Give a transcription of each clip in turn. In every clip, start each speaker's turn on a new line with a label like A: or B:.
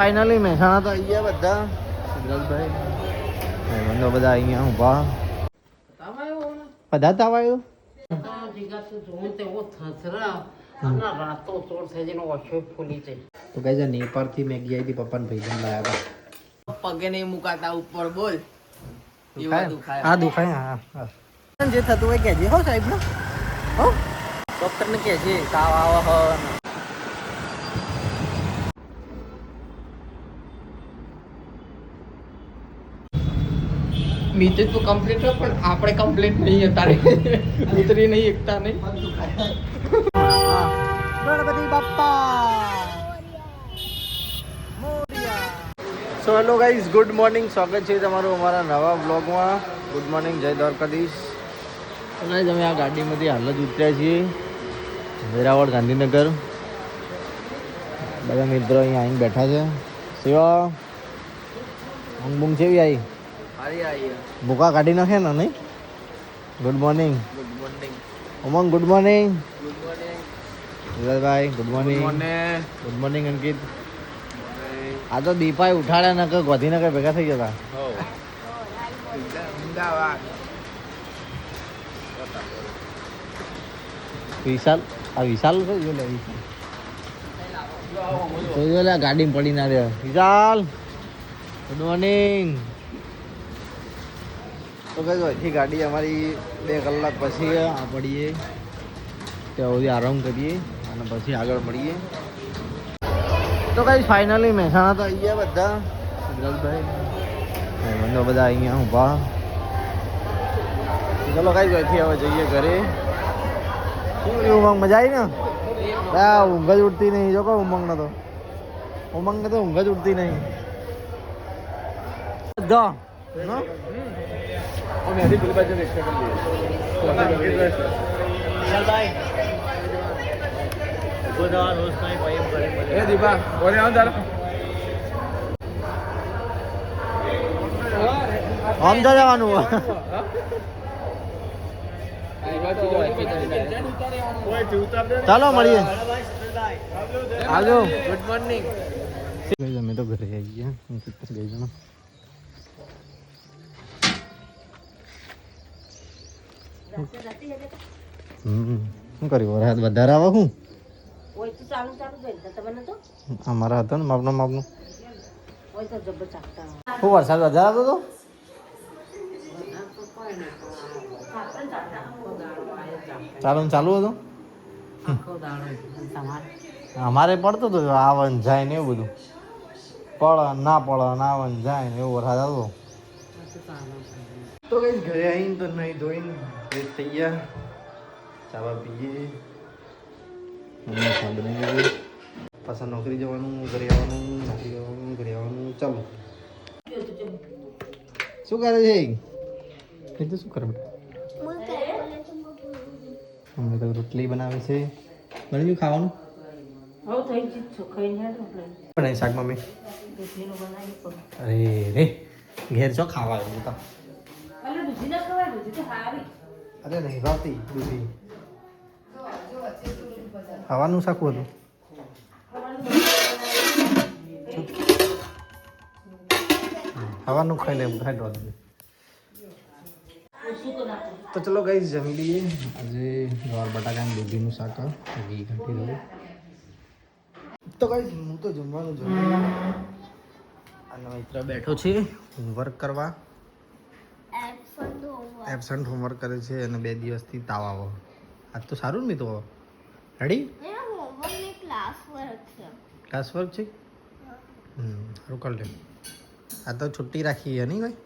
A: Finally Mehsana તો આવી ગયા બધા સિદ્ધરાજભાઈ ભાઈબંધો બધા અહીંયા ઊભા બધા તાવ આવ્યો તો કઈ જા નેપાળથી મેગી આવી હતી પપ્પાને ભાઈ લાયા હતા
B: પગે નહીં મુકાતા ઉપર બોલ?
A: હા દુખાય હા હા જે થતું હોય હો સાહેબ ને હો
B: ડોક્ટર ને કેજે તાવ આવે મીતે તો કમ્પ્લીટ હોય પણ આપણે કમ્પ્લીટ નહીં હતા ઉતરી નહીં એકતા નહીં.
A: Ganpati Bappa. So hello guys good morning સ્વાગત છે તમારું અમારા નવા બ્લોગમાં ગુડ મોર્નિંગ જય દ્વારકાધીશ. અને અમે આ ગાડીમાંથી હાલ જ ઉતર્યા છીએ. વેરાવળ ગાંધીનગર. બધા મિત્રો અહીંયા આવીને બેઠા છે. સેવા. ઊંઘ બૂંઘ કેવી આવી ભૂકા કાઢી નાખે ને નહીં good morning
B: good morning
A: Umang good morning
B: good morning
A: Vilasbhai good morning good morning Ankit આ તો દીપાએ ઉઠાડ્યા ન કે ગોધીનગર ભેગા થઈ જતા વિશાલ આ વિશાલ કઈ ગયો ગાડી પડી ના રહ્યો વિશાલ ગુડ મોર્નિંગ તો કઈ અહીંથી ગાડી અમારી બે કલાક પછી આ પડીએ. ત્યાં સુધી આરામ કરીએ અને પછી આગળ મળીએ. તો કઈ ફાઇનલી મહેસાણા તો આવી ગયા બધા. સિદ્ધરાજભાઈ ભાઈબંધો બધા અહીંયા ઊભા. ચલો કઈ અહીંથી હવે જઈએ ઘરે. શું રહ્યું ઉમંગ મજા આવી ને? આ ઊંઘ જ ઉડતી નહીં. જો કહો ઉમંગ ને તો. ઉમંગ ને તો ઊંઘ જ ઉડતી નહીં. બધા નો?
B: એ દીપા ઓરે આવ તાર
A: આમ તો જવાનું ચાલો મળીએ હાલો
B: ગુડ મોર્નિંગ
A: અમે તો ઘરે આવી ગયા ગઈ જણા શું કર્યું? વરસાદ વધારે આવે શું?
C: હોય તો ચાલુ ચાલુ જ હોય તમને તો?
A: અમારા હતો ને માપનું માપનું. શું વરસાદ વધારે આવતો હતો? ચાલુ ને ચાલુ હતો?
C: આખો દાડો તમારે.
A: અમારે પડતો હતો આવન જાય ને એવું બધું. પડ ના પડ ના આવન જાય ને એવો વરસાદ આવતો. તો કઈ ઘરે આવીને તો નહીં ધોઈને ફ્રેશ થઈ ગયા ચાવા પીએ મમ્મી ચા બનાવી દીધી પાછા નોકરી જવાનું ઘરે આવવાનું નોકરી જવાનું ઘરે આવવાનું ચાલો શું કરે છે એ તો શું કરે બેટા મમ્મી તો રોટલી બનાવે છે બની ગયું ખાવાનું બનાવી શાક મમ્મી અરે રે ઘેર છો ખાવા આવ્યું તો અરે નહીં, ભાવતી, દૂધી. ખાવાનું શાકું હતું. ખાવાનું ખાઈ લે દો તો ચલો ગઈ જમી લઈએ. આજે ગવાર બટાકાની દૂધીનું શાક ઘી ઘટી રહ્યું. તો ગઈ હું તો જમવાનું જમી અને મિત્ર બેઠો છે હોમવર્ક કરવા. એબસન્ટ હોમવર્ક કરે છે અને બે દિવસથી તાવ આવો. આજ તો સારું ને તો રેડી ક્લાસ વર્ક છે. હમ સારું કર લે. આ તો છુટ્ટી રાખી છે નહીં ભાઈ?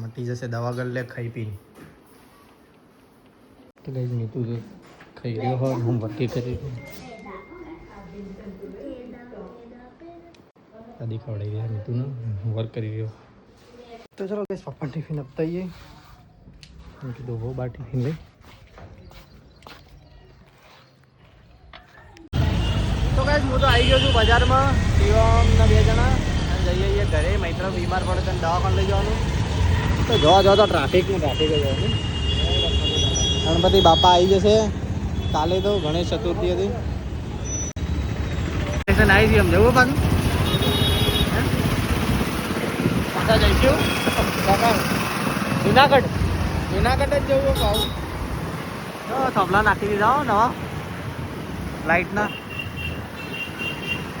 A: મટી જશે દવા ગળ લે ખાઈ પી. તો મીઠું છે ખાઈ રહ્યો હોય હોમવર્ક કરી રહ્યો દાદી ખવડાવી રહ્યા મીઠું ને હોમવર્ક કરી રહ્યો. ચલો કઈ પપ્પા ટિફિન આપતા આવીએ મેં કીધું હો બાર ટિફિન લઈ તો કઈ હું તો આવી ગયો છું બજારમાં શિવમના બે જણા. અને જઈએ ઘરે મૈત્ર બીમાર પડે તો દવાખાને લઈ જવાનું. તો જોવા જોવા તો ટ્રાફિકનું ટ્રાફિક જ ગણપતિ બાપા આવી જશે. કાલે તો ગણેશ ચતુર્થી હતી. આવી જઈએ જવું પાછું હે? પાછા જઈશું. જુનાગઢ.
B: જુનાગઢ જ જવું ભાવ
A: તો થંભલા નાખી દીધા હો નવા. લાઇટના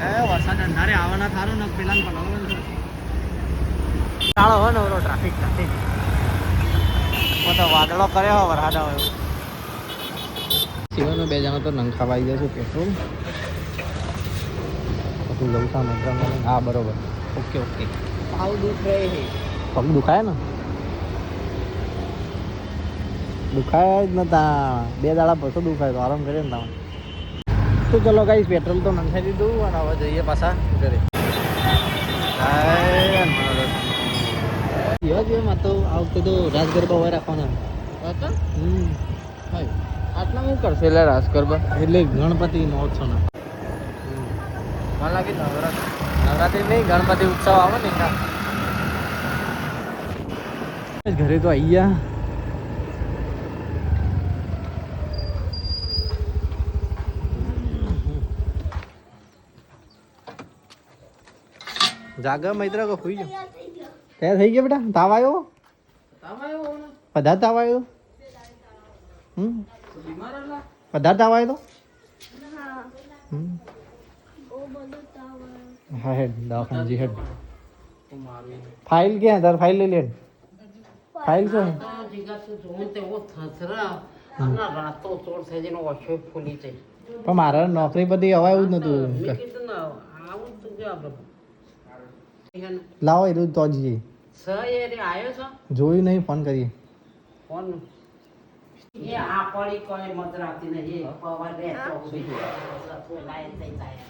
A: એ વરસાદ અંધારે આવવાના થારું ને પેલા પલાવવાનું છે ચાલો હો નવરો ટ્રાફિક ટ્રાફિક તો વાદળો કર્યો હો વરસાદ આવ્યો શિવાનો બે જણા તો નંખાવા આવી જશે પેટ્રોલ પછી જવું સામે હા બરોબર. Okay okay.
B: ભાવ दुख रहे हैं
A: પગ દુખાય ને? દુખાય જ નતા બે દાડા પછી દુખાય તો આરામ કરીએ ને તમે તો ચલો ગાઈસ પેટ્રોલ તો નંખાઈ દીધું અને હવે જઈએ પાછા ઘરે. માં તો આ વખતે તો રાસ ગરબા હોય રાખવાના. હમ.
B: ભાઈ આટલા હું કરશે એટલે રાસ ગરબા?
A: એટલે ગણપતિ નો છો
B: મને લાગે નવરાત્ર
A: નવરાત્રી નહીં ગણપતિ ઉત્સવ આવે ને એના. ઘરે તો આવી ગયા. જાગા મૈત્ર કો સુઈ ગયો તૈયાર થઈ ગયો બેટા? તાવ આવ્યો? પધાર તાવ આવ્યો? હમ? પધાર તાવ આવ્યો તો? હમ? હા હેડ દવાખાના જી હેડ. ફાઇલ ક્યાં તાર ફાઇલ લઈ લે. ફાઇલ શું? પણ મારે નોકરી પછી હવે એવું જ નતું. લાવો એ તો જી જોયું નહીં ફોન કરીએ.
C: એ આ પડી કોઈ મતરાતી નહીં પવાર બે લાય થઈ જાય.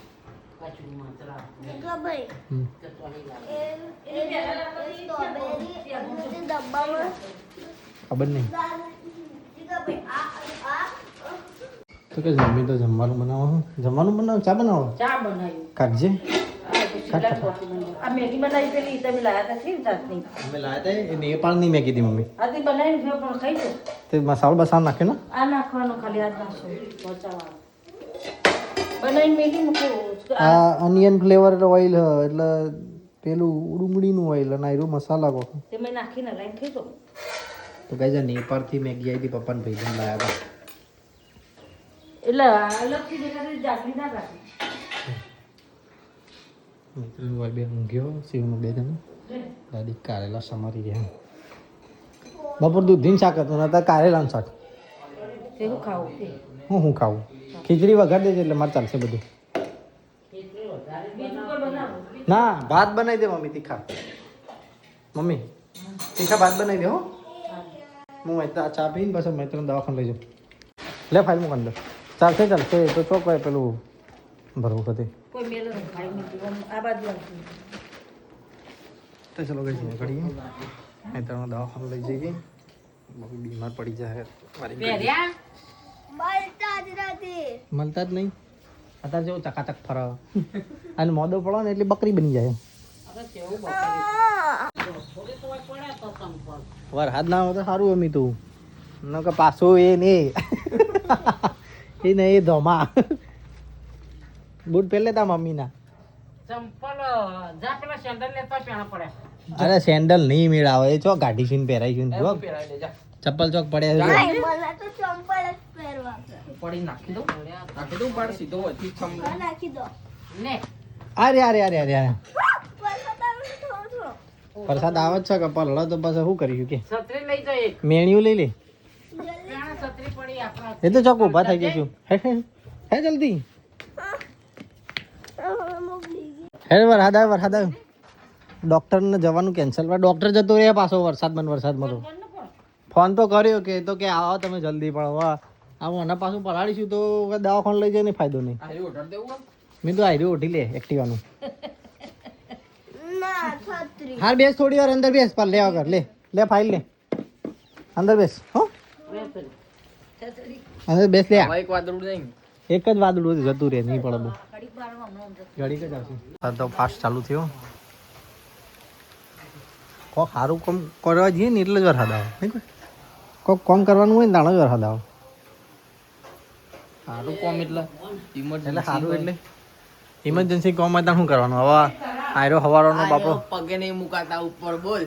A: ખબર નહીં તો કે જમી તો જમવાનું બનાવો જમવાનું બનાવો ચા બનાવો?
C: ચા
A: કાઢજે.
C: બનાવી. આ મેગી બનાવી પેલી તમે લાયા હતા જાતની?
A: અમે લાયા હતા એ નેપાળની મેં કીધી મમ્મી.
C: આ તે બનાવીને ખાઓ પણ ખાઈ લો.
A: તે મસાલો બસાલો નાખે ને?
C: આ નાખવાનું ખાલી આ નાખશો. મરચાવાળું બનાવીને મેગી મૂકો
A: આ અનિયન ફ્લેવર ઓઇલ એટલે પેલું ડુંગળીનું ઓઇલ અને આયરો મસાલા કો
C: તે મે નાખીને લાઈન ખાઈ લો
A: તો કઈ નેપાળથી મેગી આવી હતી પપ્પાને ભાઈ લાયા હતા.
C: એટલે અલગથી દેખાતી જાતની ના રાખી.
A: મિત્રનું ભાઈ બે ઊંઘ્યો શિવનું બે જણ દાદી કારેલા સમારી રહ્યા. બપોર દૂધીન શાક હતું ને અત્યારે કારેલાનું શાક.
C: તે શું ખાવું.
A: હું હું ખાવું. ખીચડી વઘાર દેજે એટલે મારે ચાલશે બધું. ના ભાત બનાવી દે મમ્મી તીખા. મમ્મી તીખા ભાત બનાવી દે હો. હું મહેતા ચા પીને પછી મહેતા દવાખાને લઈ જાઉં. લે ફાઇલ મૂક અંદર. ચાલશે ચાલશે તો ચોક હોય પેલું ભરવું
C: આ
A: તો ચલો ગઈ છે ઘડીએ મહેતા દવાખાને લઈ જઈએ. બહુ બીમાર પડી જાય. મારી ગાડી.
C: પહેર્યા
A: મળતા જ નહીં? અત્યારે જેવું ચકાચક ફરો. અને મોદો પડો ને એટલે બકરી બની જાય વરસાદ ના હોય તો સારું અમી તું ન કે પાછું એ ને એ. ને એ ધોમા. બૂટ પહેલે તા મમ્મીના
C: ચંપલ જા પેલા સેન્ડલ લેતા પેણા પડ્યા
A: અરે સેન્ડલ નહીં મેળ આવે એ ચો ગાડી છીન પહેરાઈ છું જો. ચપ્પલ ચોક પડ્યા છે.
B: પડી નાખી દઉં. નાખી દઉં બાર સીધો વચ્ચે છમ
C: ને
A: અરે અરે અરે અરે અરે. વરસાદ આવે છે કે પલળો તો પછી શું કરીશું કે
C: છત્રી લઈ જાય એક.
A: મેણિયું લઈ લે.
C: છત્રી પડી આપણા
A: એ તો ચોક ઊભા થઈ જઈશું. હે હે હે જલ્દી. હે વરસાદ આવે વરસાદ આવે. ડોક્ટરને જવાનું કેન્સલ ડોક્ટર જતો રહે પાછો વરસાદમાં વરસાદમાં તો. ફોન તો કર્યો કે એ તો કે આવો તમે જલ્દી પણ હવે આવું આના પાછું પલાળીશું તો દવાખાને લઈ જાય ને ફાયદો નહીં.
B: આ ઓર્ડર દેવું
A: મેં તો આયરી ઓઢી લે એક્ટિવાનું. હાર બેસ થોડી વાર અંદર બેસ પર લે વગર લે લે ફાઇલ લે. અંદર બેસ હો. અંદર બેસ લે
B: એક વાદળું નહીં.
A: એક જ વાદળું જતું રહે નહીં પડે ઘડીક જ. આવશે. તો ફાસ્ટ ચાલુ થયો. કોક સારું કામ કરવા જઈએ ને એટલે જ વરસાદ આવે કોક કામ કરવાનું હોય ને તાણે જ વરસાદ આવે.
B: સારું કોમ એટલે.
A: એટલે સારું એટલે. ઇમરજન્સી કોમમાં શું કરવાનું? હવે આયરો હવારોનો બાપો
B: પગે નહીં મુકાતા ઉપર બોલ.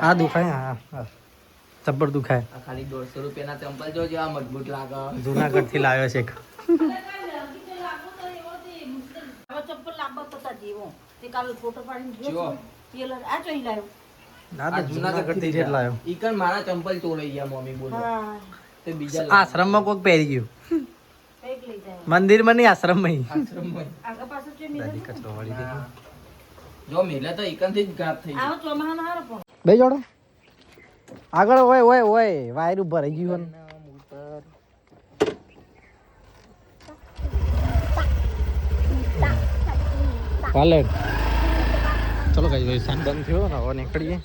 A: હા દુખાય હા હા દુખાય.
B: ખાલી દોઢસો રૂપિયાના ચંપલ જો જેવા મજબૂત લાગે.
A: જુનાગઢથી લાવ્યો છે.
C: ચપ્પલ જેવો. તે કાલે ફોટો પાડીને
B: જો.
C: જોયો છે? એ લ- આ ચોઈ લાવ્યો.
A: ના
B: જુનાગઢથી
A: જ લાવ્યો.
B: ઈ કણ મારા ચંપલ ચોરાઈ ગયા મમ્મી બોલો.
C: હા.
A: આશ્રમમાં કોક પહેરી ગયું. મંદિરમાં નહીં આશ્રમમાં.
B: જો મેલે તો એકનથી જ ગાત થઈ
C: આવો ચોમાહાનો હારો પણ
A: બે જોડો. આગળ ઓય ઓય ઓય વાયર ઉભર રહી ગયું ને. ચાલે ચલો કઈ ભાઈ સાંજ બંધ થયો ને હવે નીકળીએ.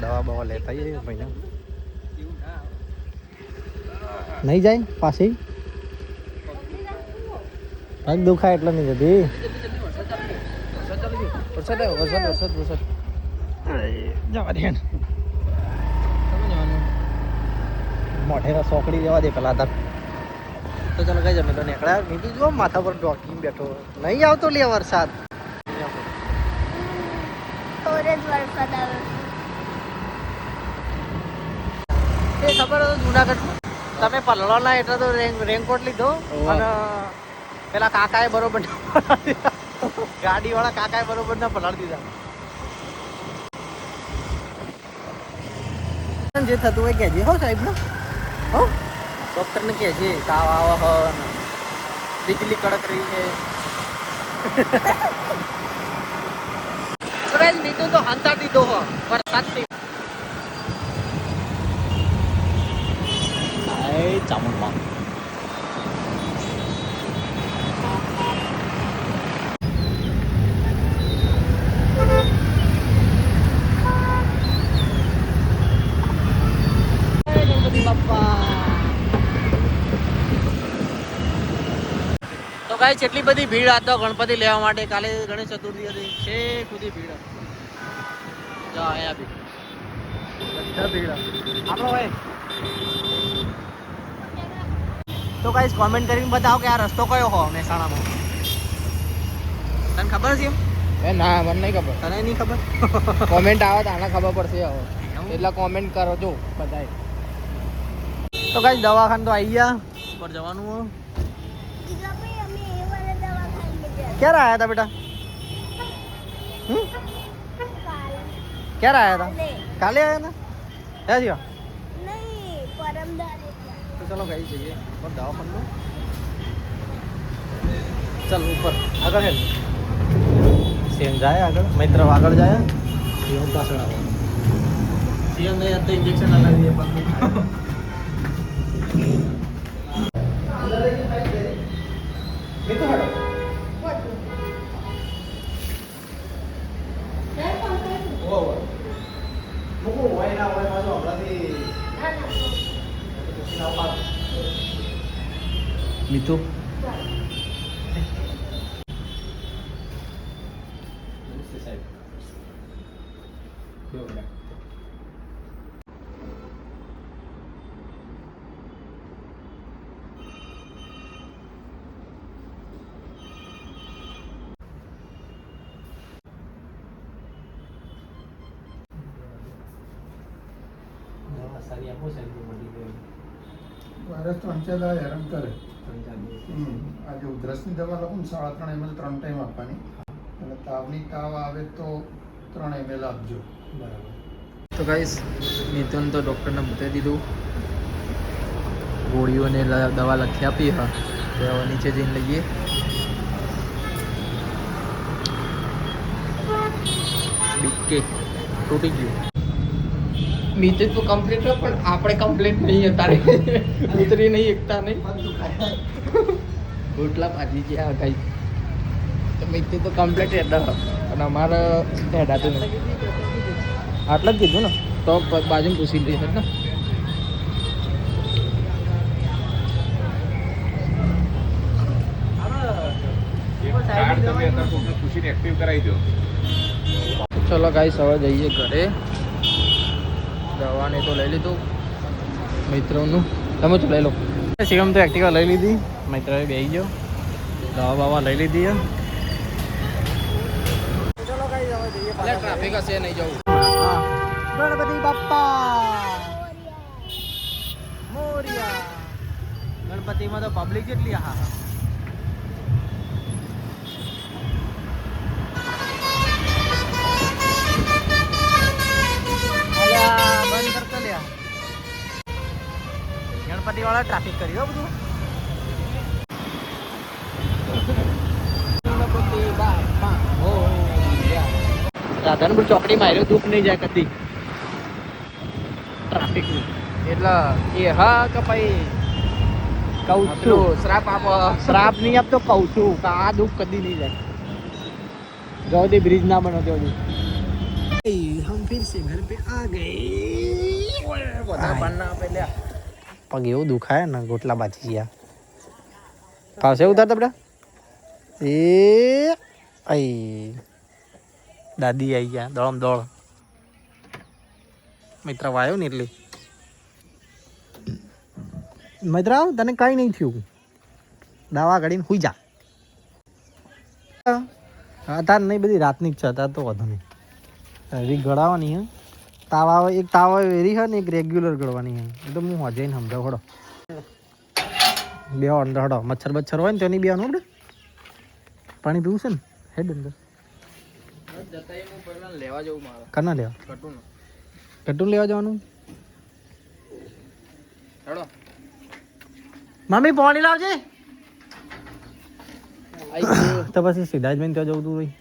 A: દવા બવા લેતા આવીએ ભાઈ નહીં જાય પાછી? પગ દુખાય એટલે નહીં જતી.
B: વરસાદ
A: જવા દે. મોઢેરા સોકડી જવા દે પેલા તક તો ચાલો કઈ જમે તો નીકળ્યા. મીઠું જો માથા પર ડોકી બેઠો. નહીં આવતો લે વરસાદ. ખબર જુનાગઢ તમે પલળવાના એટલે તો રેનકોટ લીધો. અને પેલા કાકાએ બરોબર ગાડી વાળા. ગાડીવાળા કાકાએ બરોબર ના પલાળી દીધા. જે થતું હોય કહેજે. હો સાહેબ ને હો. ડોક્ટરને કહેજે તાવ આવો હો. વીજળી કડક રહી છે. સુરેશ મીઠું તો હંતા દીધો હો. વરસાદથી હાય ચામુંડમાં ગાય એટલી બધી ભીડ હતો ગણપતિ લેવા માટે. કાલે ગણેશ ચતુર્થી હતી. છે ખુદી ભીડ. જો, અહીંયા ભીડ. બધા ભીડ. આપણો ભાઈ. તો ગાઈસ કોમેન્ટ કરીને બતાવો કે આ રસ્તો કયો હો મહેસાણામાં. તને ખબર છે?
B: એ ના મને નહીં ખબર.
A: તને નહીં ખબર?
B: કોમેન્ટ આવે તો આને ખબર પડશે હવે. એટલે કોમેન્ટ કરો જો બધાય.
A: તો કાંઈ દવાખાન તો આવી ગયા. પર જવાનું હો ક્યારે આવ્યા હતા બેટા? ક્યારે આવ્યા હતા કાલે આવ્યા હતા ક્યાં થયા? ચલો ગઈ જઈએ. પણ દવાખાનું? ચાલ, ઉપર. આગળ હેલ. સીએમ જાય આગળ? મિત્ર આગળ જાય? સીએમ પાછળ આવે. સીએમ નહીં અત્યારે ઇન્જેક્શન લગાવી દે પણ. સારી આપો તો જાય.
D: વાયરસ ત્રણ ચાર દાડા હેરાન કરે.
A: ત્રણ ચાર દિવસ.
D: હમ. આજે ઉધરસની દવા લખું ને સાડા ત્રણ એમએલ ત્રણ ટાઈમ આપવાની. અને તાવની તાવ આવે તો ત્રણ એમએલ આપજો.
A: બરાબર.
B: તો ગાઈસ નિધન તો ડૉક્ટરને બતાવી દીધું. ગોળીઓને દવા લખી આપી હા. તો હવે નીચે જઈને લઈએ. બીકે તૂટી ગયું. નીચે તો કમ્પ્લીટ હોય પણ આપણે કમ્પ્લીટ નહીં અત્યારે ઉતરી નહીં એકતા નહીં. રોટલા ભાજી ગયા ગાઈ તો નીચે તો કમ્પ્લીટ હેડા અને અમારે હેડાતું નથી આટલા જ કીધું ને? તો બાજુ પૂછી લઈશ ને? ચલો ગાઈસ હવે જઈએ ઘરે. દવાને તો લઈ લીધું મિત્રોનું. તમે તો લઈ લો.
A: શિવમ તો એક્ટિવા લઈ લીધી. મિત્રએ બે ગયો. દવા બાવા લઈ લીધી
B: ટ્રાફિક હશે નહીં જવું.
A: ગણપતિ બાપ્પા. મોરિયા. ગણપતિમાં તો પબ્લિક કેટલી હા હા અલ્યા, બંધ કરતો લ્યા ગણપતિ વાળા ટ્રાફિક કર્યું બધું. રાધનપુર ચોકડીમાં આવ્યો દુઃખ નહીં જાય કદી. ટ્રાફિકનું
B: એટલે એ હા કે ભાઈ?
A: કહું છું.
B: શ્રાપ આપો.
A: શ્રાપ નહીં આપતો કહું છું. કે આ દુઃખ કદી નહીં જાય. જો દે બ્રિજ ના બનો તો હમ ફિર સે ઘર પે આ ગયે
B: બધા પાન ના આપે લ્યા.
A: પગ એવું દુખાય ને, ગોટલા બાજી ગયા. પાસે ઉતારતા તપડા એ, આઈ. દાદી આવી ગયા, દોડમ દોડ. મિત્ર વાયો ને એટલે. મિત્ર, તને કઈ નહીં થયું. દાવા કાઢીને હુઈ જા. અત્યારે નહીં, બધી રાતની છે અત્યારે તો વધુ નહીં. ગળાવાની હે? તાવ એક તાવા વેરી હોય હે ને એક રેગ્યુલર ગળવાની હે. એ તો હું હજે ને સમજાવ હડો. બે અંદર હડો. મચ્છર બચ્છર હોય ને તેની બે આપણે પાણી પીવું છે ને? હેડ અંદર.
B: લેવા જવું મારે
A: કના લેવા?
B: કટું
A: કટું લેવા જવાનું?
B: હેડો.
A: મમ્મી પાણી લાવજે. તો પછી સીધા જ મેં ત્યાં જવું તું ભાઈ.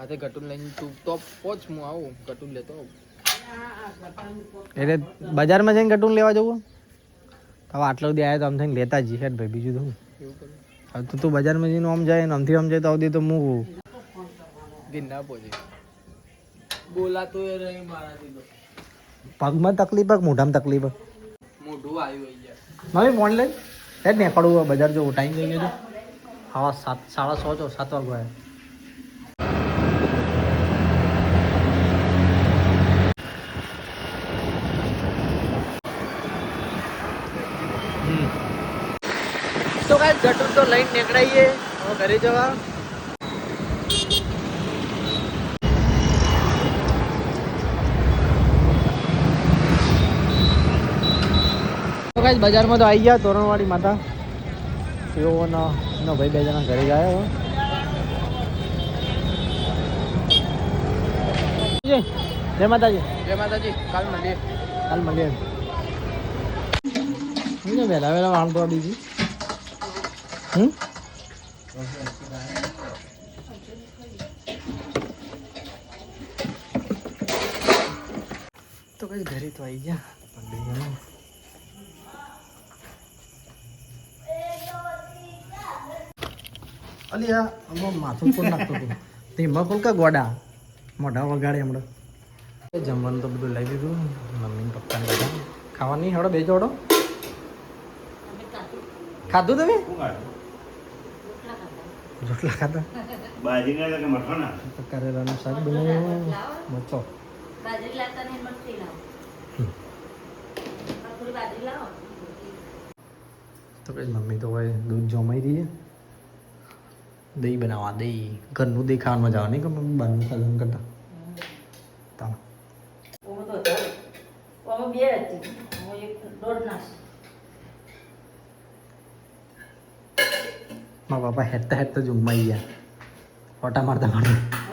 B: આ તે કટું લઈને તું તો પોચ હું આવું. કટું લેતો આવું.
A: એટલે બજારમાં જઈને કટું લેવા જવું હવે આટલો દી આવ્યા તો આમ થઈને લેતા જ હેઠ ભાઈ બીજું તો હવે તો તું બજારમાં જઈને આમ જાય ને આમથી આમ જાય તો આવતી તો હું
B: ગિન્ના પહોંચે બોલાતો એ રહી મારાથી તો.
A: પગમાં તકલીફ મોઢામાં તકલીફ
B: મોઢું આવ્યું
A: મમ્મી ફોન લઈ હેડ ને પડવું બજાર જવું ટાઈમ થઈ ગયો છે. હા સાત સાડા સો છો સાત વાગવા તો કાંઈ તો લઈને નીકળાઈએ. હવે ઘરે જવા. તો કાંઈ બજારમાં તો આવી ગયા તોરણવાળી માતા. તેઓ નો નો ભાઈ બે જણા ઘરે ગયા હવે જય માતાજી.
B: જય માતાજી. કાલ મળીએ
A: કાલ મળીએ વહેલા વહેલા વાળ તો બીજી હમ તો કઈ ઘરે તો આવી ગયા અલી આ આમાં માથું કોણ નાખતું હતું તેમાં ગોડા મોઢા વગાડે હમણાં. એ જમવાનું તો બધું લઈ દીધું મમ્મી પપ્પાને બધા. ખાવાની? હળો બે જોડો. ખાધું તમે? રોટલા ખાધા? તો કરેલાનું શાક બનાવ્યું મચ્છો
E: બાજરી લાવતા નહીં મસ્તી લાવો. બાજરી લાવો.
A: તો કઈ મમ્મી તો હોય દૂધ જમાઈ દઈએ દહીં બનાવવા દહીં. ઘરનું દહીં ખાવાનું મજા આવે નહીં કે મમ્મી બહારનું ખાવાનું કરતા તાણ
E: ઓમ તો હતા ઓમ બે હતી ઓમ એક દોઢ નાસ
A: મારા પપ્પા હેડતા હેડતા જ ઊંઘમાં આવી ગયા ઓટા મારતા મારતા